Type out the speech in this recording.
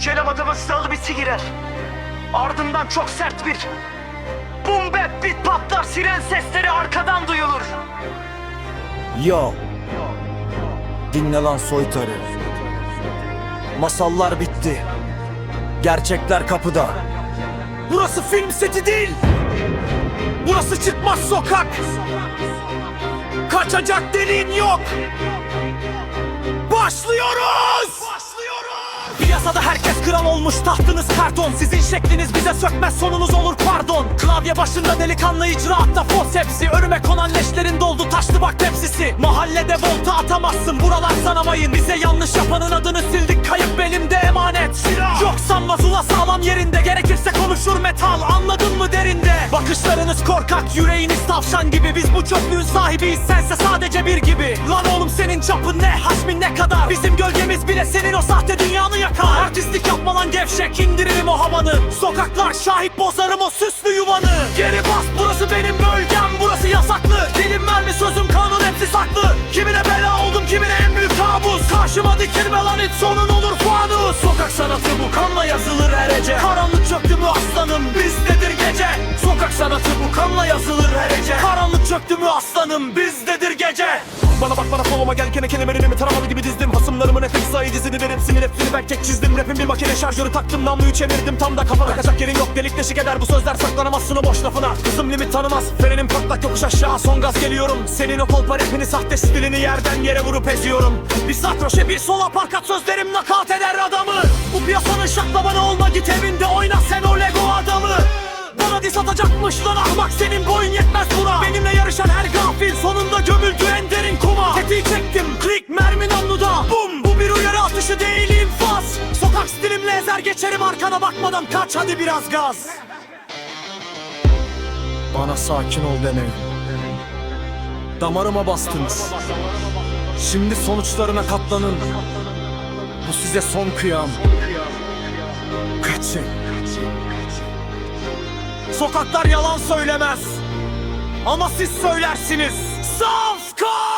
Çelamadımın sağlı biti girer. Ardından çok sert bir bum bap bit patlar siren sesleri arkadan duyulur. Yo. Dinle lan soytarı. Masallar bitti. Gerçekler kapıda. Burası film seti değil. Burası çıkmaz sokak. Kaçacak deliğin yok. Başlıyoruz! Piyasada herkes kral olmuş. Tahtınız karton Sizin şekliniz bize sökmez sonunuz olur pardon. Klavye başında delikanlı icraatta fos hepsi. Önüme konan leşlerin doldu taşlı bak tepsisi. Mahallede volta atamazsın buralar sanamayın Bize yanlış yapanın adını sildik kayıp belimde emanet. Yok sanmaz ula sağlam yerinde Gerekirse konuşur metal. Anladın mı derinde Bakışlarınız korkak yüreğiniz tavşan gibi. Biz bu çöplüğün sahibiyiz sense sadece bir gibi. Lan oğlum senin çapın ne hacmin ne kadar? Bizim gölgemiz bile senin o sahte dünyanı yakar. Artistlik yapma lan gevşek indiririm o havanı. Sokaklar şahit bozarım o süslü yuvanı. Geri bas burası benim bölgem burası yasaklı. Dilim mermi sözüm kanun hepsi saklı. Kimine bela oldum kimine en büyük kabus. Karşıma dikilme lan hiç sonun olur Sokak sanatı bu kanla yazılır her hece Karanlık çöktü mü aslanım bizdedir gece. Sokak sanatı bu kanla yazılır her hece Karanlık çöktü mü aslanım bizdedir gece. Bana bak bana soluma gel kene kelimelerimi taramalı gibi dizdim. Hasımlarımın hep sayı dizini verim sinir hepsini ben tek çizdim. Rapim bir makine şarjörü taktım. Namluyu çevirdim. Tam da kafana Kaçak yerin yok. Delik deşik eder bu sözler. Saklanamazsın o boş lafına. Kızım limit tanımaz. Frenim patlak yokuş aşağı. Son gaz geliyorum. Senin o kolpa rapini sahte stilini yerden yere vurup eziyorum. Bir sakroşe bir sol aparkat sözlerim nakat eder adamı. Bu piyasanın şaklabanı olma git evinde oyna sen o lego adamı. Bana dis atacakmış lan ahmak senin boyun yetmez buna. Benimle yarışan her gafil sonunda gömüldü Sokak stilimle ezer geçerim arkana bakmadan kaç hadi biraz gaz. Bana sakin ol demeyin. Damarıma bastınız. Şimdi sonuçlarına katlanın. Bu size son kıyam. Kaçın. Sokaklar yalan söylemez. Ama siz söylersiniz. Safkan